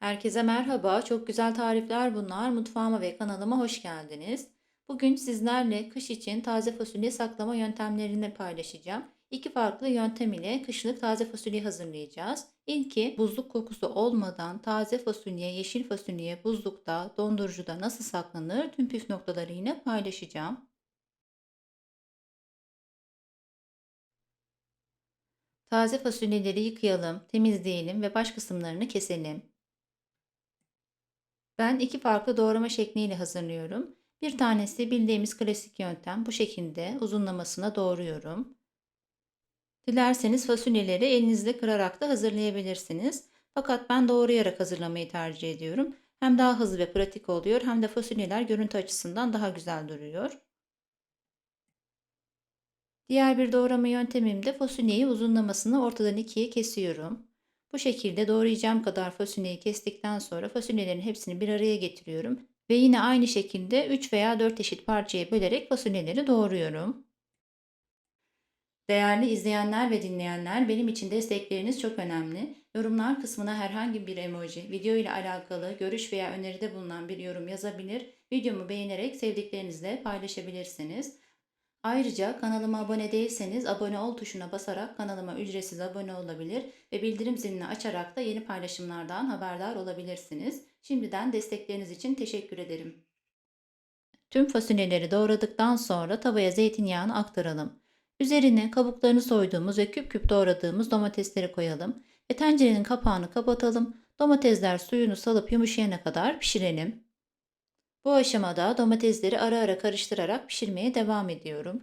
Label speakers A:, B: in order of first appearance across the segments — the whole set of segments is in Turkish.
A: Herkese merhaba. Çok güzel tarifler bunlar. Mutfağıma ve kanalıma hoş geldiniz. Bugün sizlerle kış için taze fasulye saklama yöntemlerini paylaşacağım. İki farklı yöntem ile kışlık taze fasulye hazırlayacağız. İlki buzluk kokusu olmadan taze fasulye, yeşil fasulye buzlukta, dondurucuda nasıl saklanır tüm püf noktaları yine paylaşacağım. Taze fasulyeleri yıkayalım, temizleyelim ve baş kısımlarını keselim. Ben iki farklı doğrama şekliyle hazırlıyorum. Bir tanesi bildiğimiz klasik yöntem. Bu şekilde uzunlamasına doğruyorum. Dilerseniz fasulyeleri elinizle kırarak da hazırlayabilirsiniz. Fakat ben doğrayarak hazırlamayı tercih ediyorum. Hem daha hızlı ve pratik oluyor hem de fasulyeler görüntü açısından daha güzel duruyor. Diğer bir doğrama yöntemimde fasulyeyi uzunlamasını ortadan ikiye kesiyorum. Bu şekilde doğrayacağım kadar fasulyeyi kestikten sonra fasulyelerin hepsini bir araya getiriyorum. Ve yine aynı şekilde 3 veya 4 eşit parçaya bölerek fasulyeleri doğruyorum. Değerli izleyenler ve dinleyenler benim için destekleriniz çok önemli. Yorumlar kısmına herhangi bir emoji, video ile alakalı görüş veya öneride bulunan bir yorum yazabilir, videomu beğenerek sevdiklerinizle paylaşabilirsiniz. Ayrıca kanalıma abone değilseniz abone ol tuşuna basarak kanalıma ücretsiz abone olabilir ve bildirim zilini açarak da yeni paylaşımlardan haberdar olabilirsiniz. Şimdiden destekleriniz için teşekkür ederim. Tüm fasulyeleri doğradıktan sonra tavaya zeytinyağını aktaralım. Üzerine kabuklarını soyduğumuz ve küp küp doğradığımız domatesleri koyalım ve tencerenin kapağını kapatalım. Domatesler suyunu salıp yumuşayana kadar pişirelim. Bu aşamada domatesleri ara ara karıştırarak pişirmeye devam ediyorum.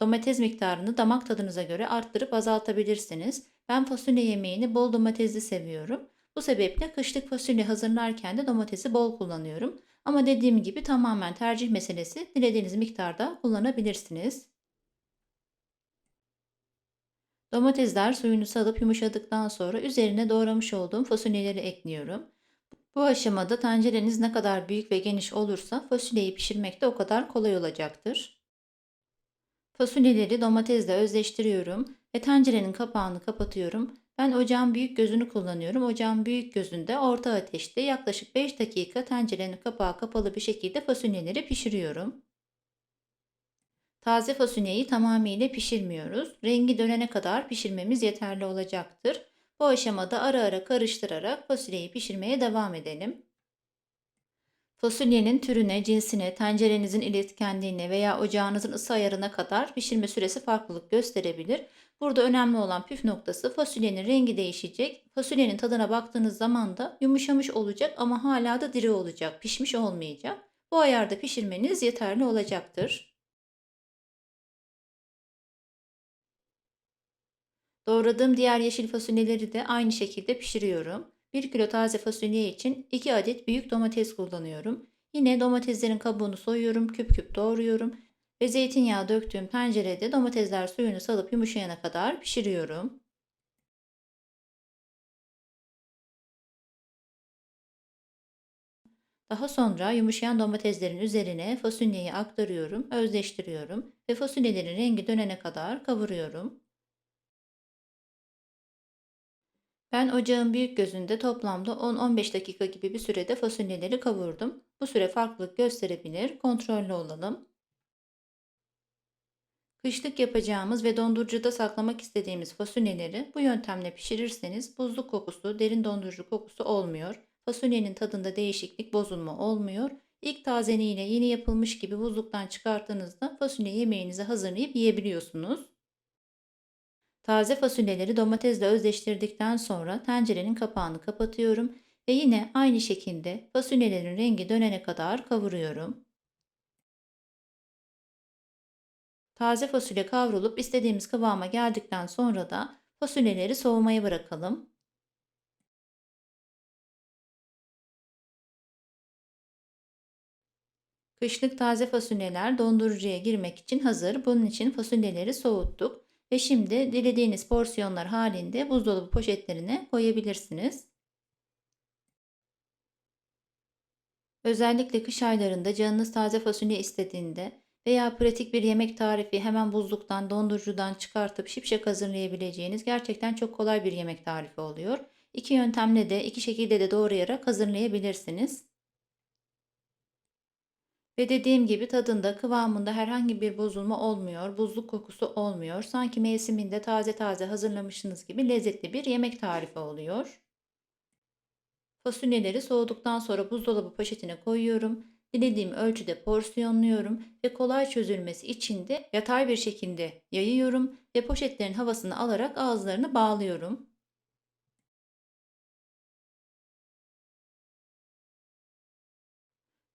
A: Domates miktarını damak tadınıza göre arttırıp azaltabilirsiniz. Ben fasulye yemeğini bol domatesli seviyorum. Bu sebeple kışlık fasulye hazırlarken de domatesi bol kullanıyorum. Ama dediğim gibi tamamen tercih meselesi. Dilediğiniz miktarda kullanabilirsiniz. Domatesler suyunu salıp yumuşadıktan sonra üzerine doğramış olduğum fasulyeleri ekliyorum. Bu aşamada tencereniz ne kadar büyük ve geniş olursa fasulyeyi pişirmek de o kadar kolay olacaktır. Fasulyeleri domatesle özleştiriyorum ve tencerenin kapağını kapatıyorum. Ben ocağın büyük gözünü kullanıyorum. Ocağın büyük gözünde orta ateşte yaklaşık 5 dakika tencerenin kapağı kapalı bir şekilde fasulyeleri pişiriyorum. Taze fasulyeyi tamamıyla pişirmiyoruz. Rengi dönene kadar pişirmemiz yeterli olacaktır. Bu aşamada ara ara karıştırarak fasulyeyi pişirmeye devam edelim. Fasulyenin türüne, cinsine, tencerenizin iletkenliğine veya ocağınızın ısı ayarına kadar pişirme süresi farklılık gösterebilir. Burada önemli olan püf noktası fasulyenin rengi değişecek. Fasulyenin tadına baktığınız zaman da yumuşamış olacak ama hala da diri olacak, pişmiş olmayacak. Bu ayarda pişirmeniz yeterli olacaktır. Doğradığım diğer yeşil fasulyeleri de aynı şekilde pişiriyorum. 1 kilo taze fasulye için 2 adet büyük domates kullanıyorum. Yine domateslerin kabuğunu soyuyorum, küp küp doğruyorum ve zeytinyağı döktüğüm tencerede domatesler suyunu salıp yumuşayana kadar pişiriyorum. Daha sonra yumuşayan domateslerin üzerine fasulyeyi aktarıyorum, özleştiriyorum ve fasulyelerin rengi dönene kadar kavuruyorum. Ben ocağın büyük gözünde toplamda 10-15 dakika gibi bir sürede fasulyeleri kavurdum. Bu süre farklılık gösterebilir. Kontrollü olalım. Kışlık yapacağımız ve dondurucuda saklamak istediğimiz fasulyeleri bu yöntemle pişirirseniz buzluk kokusu, derin dondurucu kokusu olmuyor. Fasulyenin tadında değişiklik, bozulma olmuyor. İlk tazeliğiyle yeni yapılmış gibi buzluktan çıkarttığınızda fasulye yemeğinizi hazırlayıp yiyebiliyorsunuz. Taze fasulyeleri domatesle özleştirdikten sonra tencerenin kapağını kapatıyorum ve yine aynı şekilde fasulyelerin rengi dönene kadar kavuruyorum. Taze fasulye kavrulup istediğimiz kıvama geldikten sonra da fasulyeleri soğumaya bırakalım. Kışlık taze fasulyeler dondurucuya girmek için hazır. Bunun için fasulyeleri soğuttuk. Ve şimdi dilediğiniz porsiyonlar halinde buzdolabı poşetlerine koyabilirsiniz. Özellikle kış aylarında canınız taze fasulye istediğinde veya pratik bir yemek tarifi hemen buzluktan, dondurucudan çıkartıp şipşak hazırlayabileceğiniz gerçekten çok kolay bir yemek tarifi oluyor. İki yöntemle de iki şekilde de doğrayarak hazırlayabilirsiniz. Ve dediğim gibi tadında, kıvamında herhangi bir bozulma olmuyor, buzluk kokusu olmuyor. Sanki mevsiminde taze taze hazırlamışsınız gibi lezzetli bir yemek tarifi oluyor. Fasulyeleri soğuduktan sonra buzdolabı poşetine koyuyorum. Dilediğim ölçüde porsiyonluyorum ve kolay çözülmesi için de yatay bir şekilde yayıyorum ve poşetlerin havasını alarak ağızlarını bağlıyorum.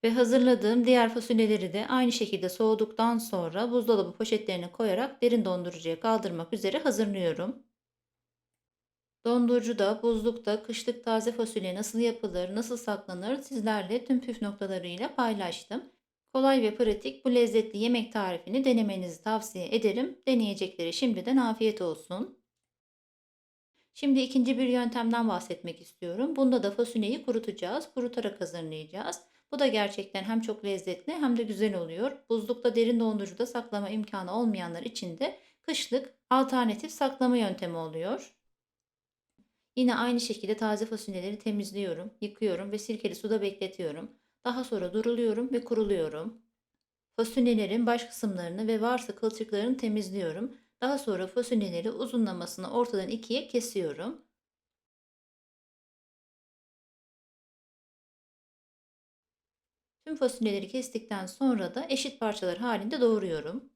A: Ve hazırladığım diğer fasulyeleri de aynı şekilde soğuduktan sonra buzdolabı poşetlerine koyarak derin dondurucuya kaldırmak üzere hazırlıyorum. Dondurucuda, buzlukta, kışlık taze fasulye nasıl yapılır, nasıl saklanır sizlerle tüm püf noktalarıyla paylaştım. Kolay ve pratik bu lezzetli yemek tarifini denemenizi tavsiye ederim. Deneyecekleri şimdiden afiyet olsun. Şimdi ikinci bir yöntemden bahsetmek istiyorum. Bunda da fasulyeyi kurutacağız. Kurutarak hazırlayacağız. Bu da gerçekten hem çok lezzetli hem de güzel oluyor. Buzlukta derin dondurucuda saklama imkanı olmayanlar için de kışlık alternatif saklama yöntemi oluyor. Yine aynı şekilde taze fasulyeleri temizliyorum, yıkıyorum ve sirkeli suda bekletiyorum. Daha sonra duruluyorum ve kuruluyorum. Fasulyelerin baş kısımlarını ve varsa kılçıklarını temizliyorum. Daha sonra fasulyeleri uzunlamasına ortadan ikiye kesiyorum. Tüm fasulyeleri kestikten sonra da eşit parçalar halinde doğruyorum.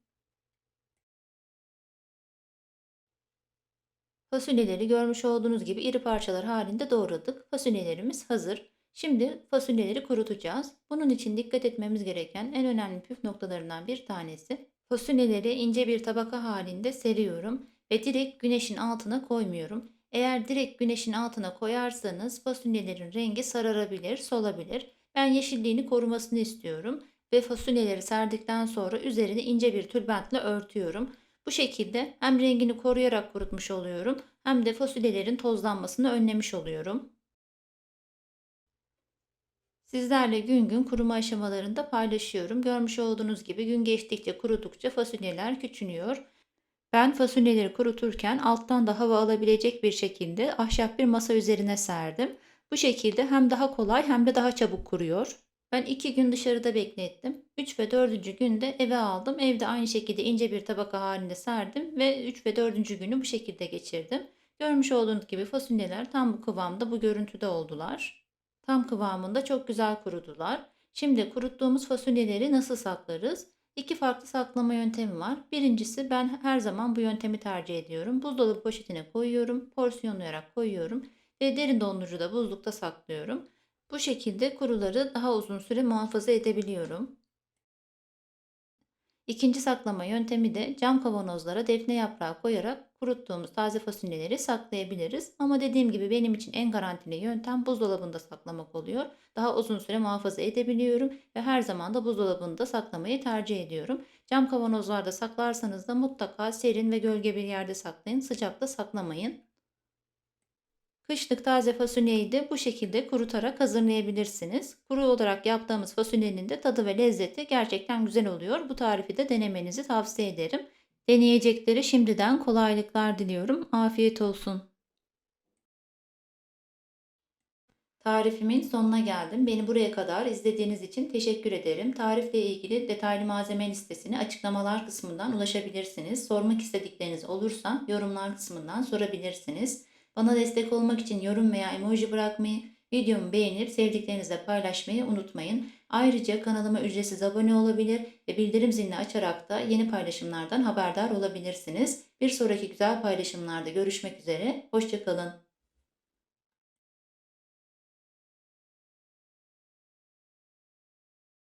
A: Fasulyeleri görmüş olduğunuz gibi iri parçalar halinde doğradık. Fasulyelerimiz hazır. Şimdi fasulyeleri kurutacağız. Bunun için dikkat etmemiz gereken en önemli püf noktalarından bir tanesi fasulyeleri ince bir tabaka halinde seriyorum ve direkt güneşin altına koymuyorum. Eğer direkt güneşin altına koyarsanız fasulyelerin rengi sararabilir, solabilir. Ben yeşilliğini korumasını istiyorum ve fasulyeleri serdikten sonra üzerine ince bir tülbentle örtüyorum. Bu şekilde hem rengini koruyarak kurutmuş oluyorum hem de fasulyelerin tozlanmasını önlemiş oluyorum. Sizlerle gün gün kuruma aşamalarında paylaşıyorum. Görmüş olduğunuz gibi gün geçtikçe kurudukça fasulyeler küçülüyor. Ben fasulyeleri kuruturken alttan da hava alabilecek bir şekilde ahşap bir masa üzerine serdim. Bu şekilde hem daha kolay hem de daha çabuk kuruyor. Ben iki gün dışarıda beklettim. 3 ve 4. günde eve aldım. Evde aynı şekilde ince bir tabaka halinde serdim ve 3 ve 4. günü bu şekilde geçirdim. Görmüş olduğunuz gibi fasulyeler tam bu kıvamda bu görüntüde oldular. Tam kıvamında çok güzel kurudular. Şimdi kuruttuğumuz fasulyeleri nasıl saklarız? İki farklı saklama yöntemi var. Birincisi ben her zaman bu yöntemi tercih ediyorum. Buzdolabı poşetine koyuyorum, porsiyonlayarak koyuyorum ve derin dondurucuda buzlukta saklıyorum. Bu şekilde kuruları daha uzun süre muhafaza edebiliyorum. İkinci saklama yöntemi de cam kavanozlara defne yaprağı koyarak kuruttuğumuz taze fasulyeleri saklayabiliriz. Ama dediğim gibi benim için en garantili yöntem buzdolabında saklamak oluyor. Daha uzun süre muhafaza edebiliyorum ve her zaman da buzdolabında saklamayı tercih ediyorum. Cam kavanozlarda saklarsanız da mutlaka serin ve gölge bir yerde saklayın. Sıcakta saklamayın. Kışlık taze fasulyeyi de bu şekilde kurutarak hazırlayabilirsiniz. Kuru olarak yaptığımız fasulyenin de tadı ve lezzeti gerçekten güzel oluyor. Bu tarifi de denemenizi tavsiye ederim. Deneyecekleri şimdiden kolaylıklar diliyorum. Afiyet olsun. Tarifimin sonuna geldim. Beni buraya kadar izlediğiniz için teşekkür ederim. Tarifle ilgili detaylı malzeme listesini açıklamalar kısmından ulaşabilirsiniz. Sormak istedikleriniz olursa yorumlar kısmından sorabilirsiniz. Bana destek olmak için yorum veya emoji bırakmayı, videomu beğenip sevdiklerinizle paylaşmayı unutmayın. Ayrıca kanalıma ücretsiz abone olabilir ve bildirim zilini açarak da yeni paylaşımlardan haberdar olabilirsiniz. Bir sonraki güzel paylaşımlarda görüşmek üzere. Hoşçakalın.